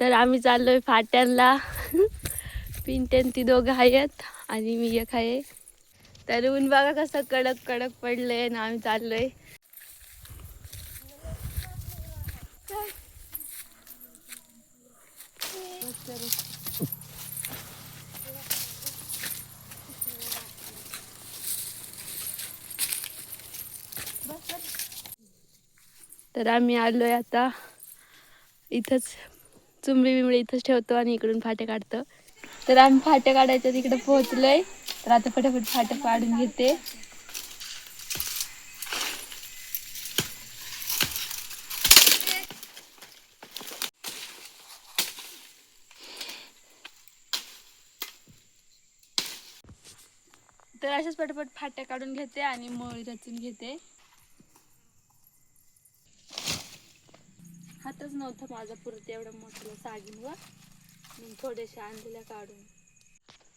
तर आम्ही चाललोय फाट्यांना पिंटेन ती दोघं आहेत आणि मी एक आहे. तर ऊन बघा कसं कडक कडक पडलंय ना आम्ही चाललोय. तर आम्ही आलोय आता. इथंच चुंबी बिंबडी इथंच ठेवतो आणि इकडून फाटे काढतो. तर आम्ही फाटे काढायच्या तिकडे पोहोचलोय. तर आता फटाफट फाटे काढून घेते. तर अशाच पटापट फाट्या काढून घेते आणि मोळी रचून घेते. हातच नव्हता माझा पुरत एवढं मोठं सागीनवर. मी थोडेसे आणलेल्या काढून.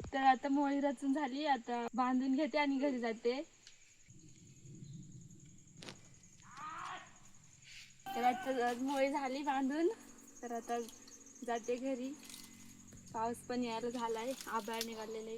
तर आता मोळी रचून झाली आता बांधून घेते आणि घरी जाते. तर आता मोळी झाली बांधून. तर आता जाते घरी. पाऊस पण यायला झालाय आभाळ निघालेलं.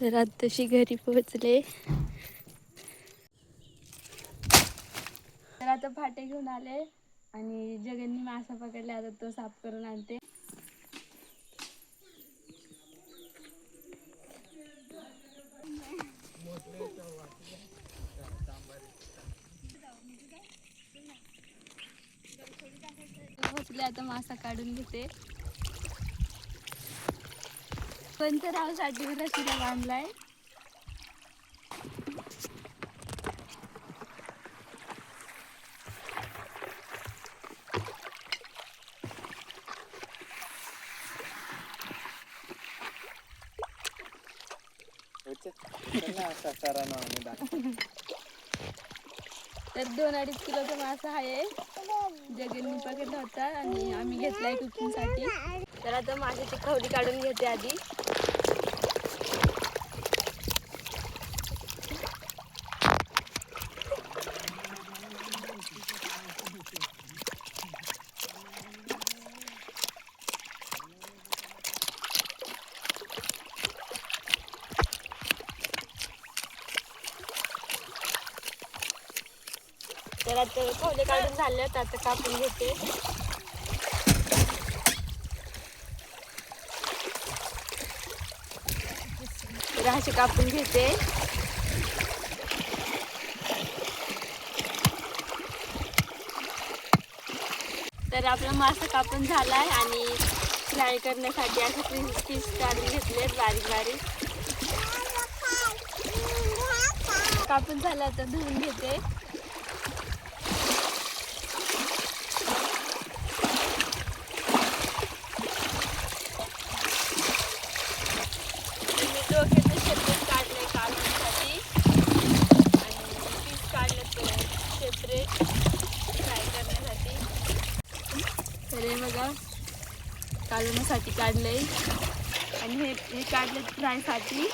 तर आत्ताशी घरी पोहोचले. तर आता फाटे घेऊन आले आणि जगननी मासा पकडला आता तो साफ करून आणते. पोहोचले आता मासा काढून घेते. पंचरावसाठी रशीला बांधलाय. तर दोन अडीच किलोचा मासा आहे. जगननी पकडला होता आणि आम्ही घेतलाय कुकिंगसाठी. तर आता माशाची खवडी काढून घेते आधी. तर आता काढून झाले आता कापून घेते. तर असे कापून घेते. तर आपला मासा कापून झालाय आणि फ्राय करण्यासाठी असे पीस पीस काढून घेतले बारीक बारीक. कापून झाला तर धुवून घेते मी डोक्याचं सेपरेट काढलंय काढण्यासाठी आणि पीस काढलं ते सेपरेट फ्राय करण्यासाठी तर हे बघा काढण्यासाठी काढलंय आणि हे काढले फ्रायसाठी.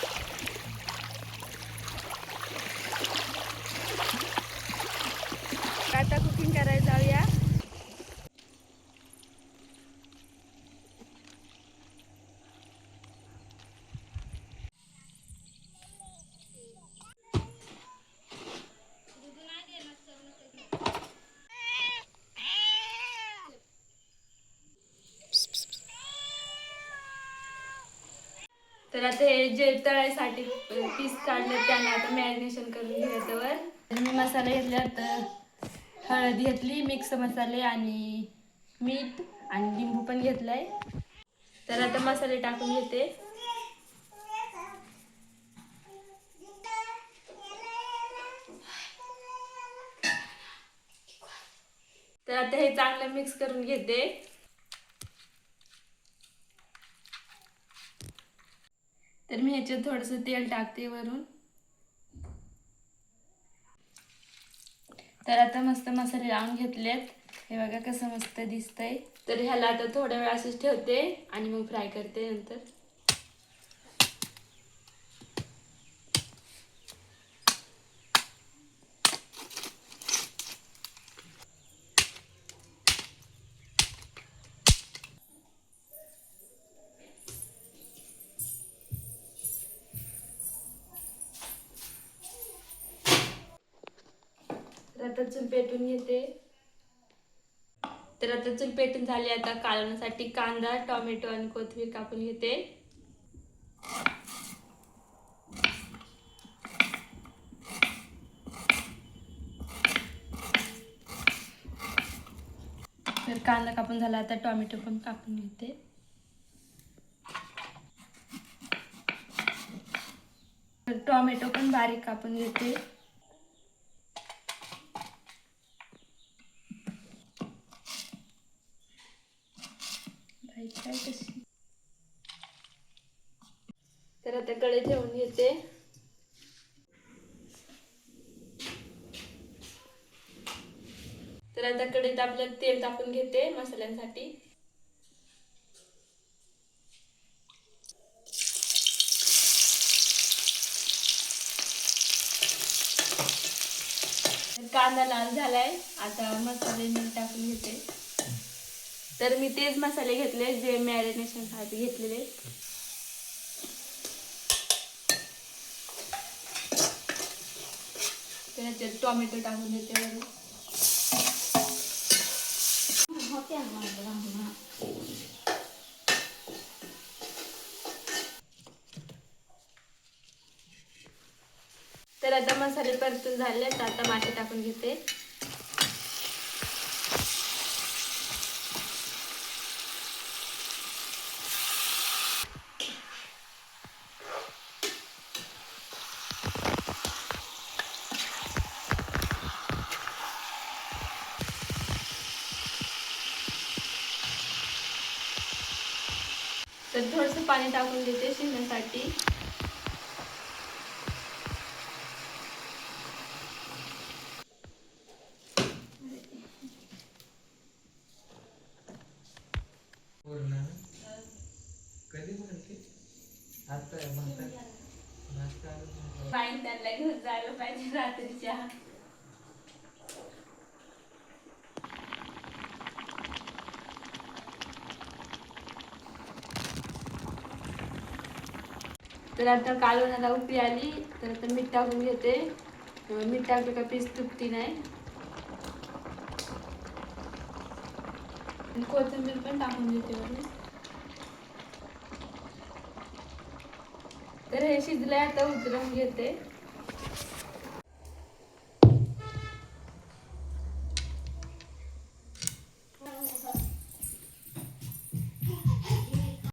तर आता हे जे तळायसाठी पीस काढले त्याने आता मॅरिनेशन करून घ्यायच्यावर मी मसाले घेतले तर हळद घेतली मिक्स मसाले आणि मीठ आणि लिंबू पण घेतलाय. तर आता मसाले टाकून घेते. तर आता हे चांगलं मिक्स करून घेते. तर मी ह्याच्यात थोडंसं तेल टाकते वरून. तर आता मस्त मसाले लावून घेतलेत. हे बघा कसं मस्त दिसतंय. तर ह्याला आता थोड्या वेळ असंच ठेवते आणि मग फ्राय करते नंतर. आता चूल पेटून घेते. तर आता चूल पेटून झाली आता कालवण्यासाठी कांदा टोमॅटो आणि कोथिंबीर कापून घेते. तर कांदा कापून झाला आता टोमॅटो पण कापून घेते. तर टोमॅटो पण बारीक कापून घेते बाई काय कशी तर आता कडे ठेवून घेते तर आता कढईत आपलं तेल टाकून घेते मसाल्यांसाठी. कांदा लाल झालाय. आता मसाले मी टाकून घेते. तर मी तेच मसाले घेतले जे मॅरिनेशनसाठी घेतलेले. त्याच्यात टोमॅटो टाकून घेते वरून. तर आता मसाले परतून झाले तर आता मासे टाकून घेते. थोडंसं पाणी टाकून देते शिजण्यासाठी. फाईन त्यांना घेऊन जायला पाहिजे रात्रीच्या. तर आता कालवणाला उकळी आली तर आता मीठ टाकून घेते. मीठ टाकलं का पीस तुटती नाही. कोथिंबीर पण टाकून घेते तर हे शिजलंय आता उतरून घेते.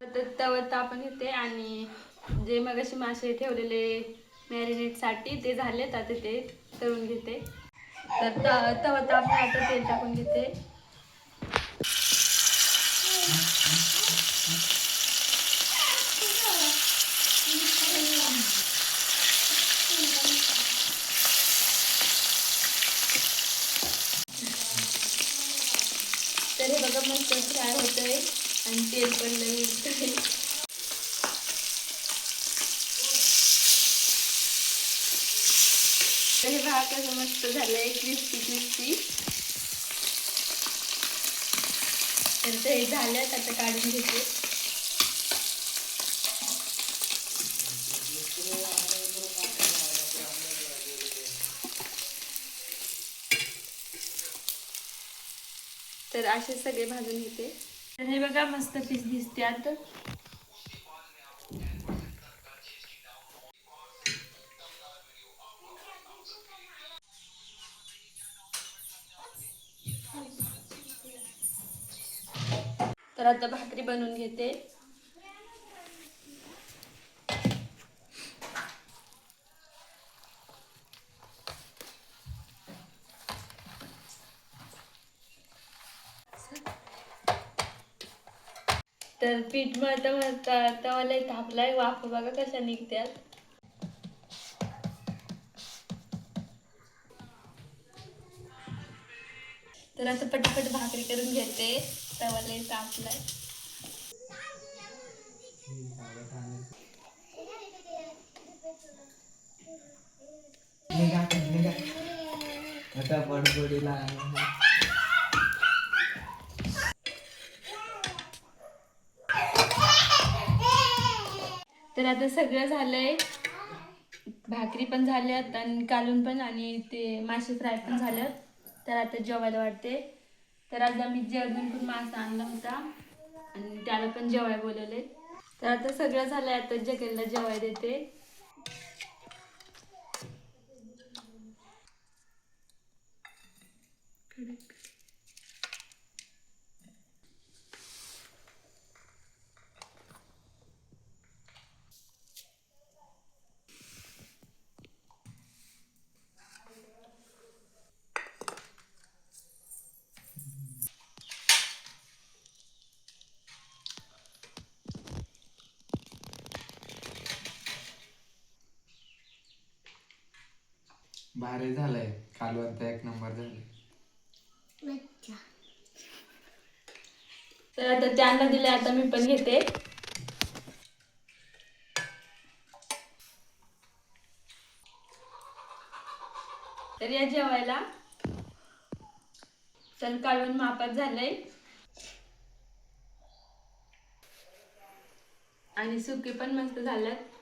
तर तवर येते घेते आणि जे मग असे मासे ठेवलेले मॅरिनेटसाठी ते झालेत आता ते तळून घेते. तर त- तवा तापले आता तेल टाकून घेते तर हे बघा मस्त फ्राय होतंय आणि तेल पण लई निघतंय तर हे बघा कसं मस्त झालंय क्रिस्पी क्रिस्पी तर ते झालं आता काढून घेते. तर असे सगळे भाजून घेते. तर हे बघा मस्त पीस दिसते तर आता भाकरी बनवून घेते. तर पीठ मळता मळता तवाला थापलाय. वाफ बघा कशा निघत्यात. तर असं पटपट भाकरी करून घेते. तवाला तापलाय. आता बडबडीला तर आता सगळं झालंय. भाकरी पण झाल्यात आणि कालून पण आणि ते मासे फ्राय पण झाल्यात. तर आता जेवायला वाटते तर आज आम्ही पण मासा आणला होता आणि त्याला पण जेवाय बोलवले तर आता सगळं झालंय आता जगेलला जेवाय देते. भारी झालंय. कालवण तर एक नंबर झाले. तर आता त्यांना दिले आता मी पण घेते. तर या जेवायला. तर काढून मापात झालंय. आणि सुके पण मस्त झाल्यात.